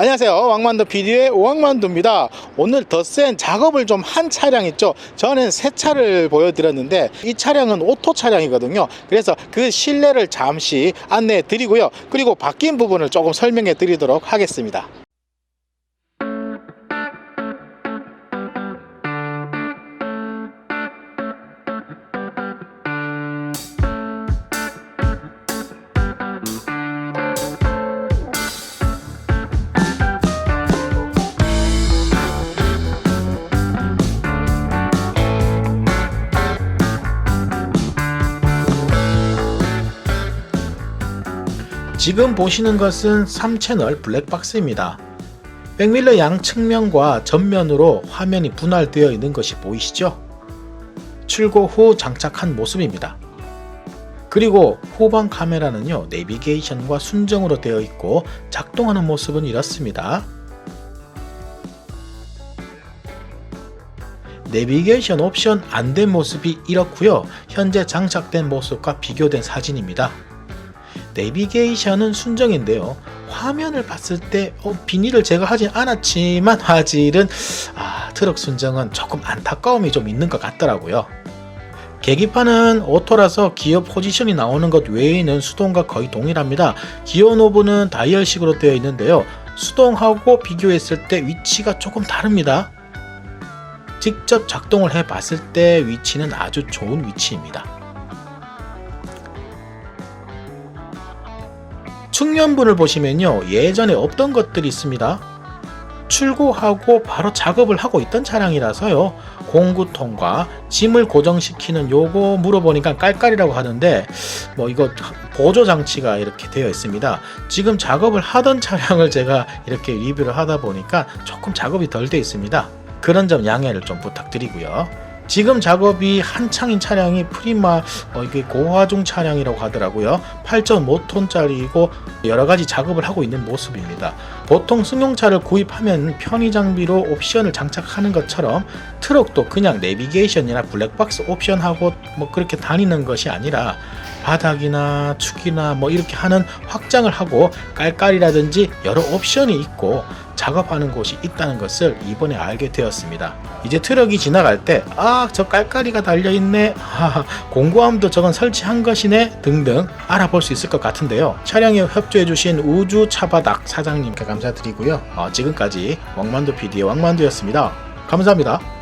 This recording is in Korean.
안녕하세요. 왕만두 PD의 왕만두입니다. 오늘 더센 작업을 좀 한 차량 있죠. 저는 새 차를 보여드렸는데 이 차량은 오토 차량이거든요. 그래서 그 실내를 잠시 안내해 드리고요. 그리고 바뀐 부분을 조금 설명해 드리도록 하겠습니다. 지금 보시는 것은 3채널 블랙박스입니다. 백밀러 양 측면과 전면으로 화면이 분할되어 있는 것이 보이시죠? 출고 후 장착한 모습입니다. 그리고 후방 카메라는요, 내비게이션과 순정으로 되어 있고 작동하는 모습은 이렇습니다. 내비게이션 옵션 안 된 모습이 이렇고요. 현재 장착된 모습과 비교된 사진입니다. 내비게이션은 순정인데요. 화면을 봤을 때 어, 비닐을 제거하진 않았지만 화질은 아, 트럭 순정은 조금 안타까움이 좀 있는 것 같더라고요. 계기판은 오토라서 기어 포지션이 나오는 것 외에는 수동과 거의 동일합니다. 기어 노브는 다이얼식으로 되어 있는데요. 수동하고 비교했을 때 위치가 조금 다릅니다. 직접 작동을 해 봤을 때 위치는 아주 좋은 위치입니다. 측면부를 보시면요 예전에 없던 것들이 있습니다. 출고하고 바로 작업을 하고 있던 차량이라서요 공구통과 짐을 고정시키는 요거 물어보니까 깔깔이라고 하는데 뭐 이거 보조 장치가 이렇게 되어 있습니다. 지금 작업을 하던 차량을 제가 이렇게 리뷰를 하다 보니까 조금 작업이 덜 되어 있습니다. 그런 점 양해를 좀 부탁드리고요 지금 작업이 한창인 차량이 프리마 어, 이게 고화중 차량이라고 하더라고요. 8.5톤짜리이고 여러 가지 작업을 하고 있는 모습입니다. 보통 승용차를 구입하면 편의 장비로 옵션을 장착하는 것처럼 트럭도 그냥 내비게이션이나 블랙박스 옵션하고 뭐 그렇게 다니는 것이 아니라 바닥이나 축이나 뭐 이렇게 하는 확장을 하고 깔깔이라든지 여러 옵션이 있고 작업하는 곳이 있다는 것을 이번에 알게 되었습니다. 이제 트럭이 지나갈 때, 아, 저 깔깔이가 달려있네. 하, 공구함도 저건 설치한 것이네. 등등 알아볼 수 있을 것 같은데요. 촬영에 협조해주신 우주 차바닥 사장님께 감사드리고요. 어, 지금까지 왕만두 PD의 왕만두였습니다. 감사합니다.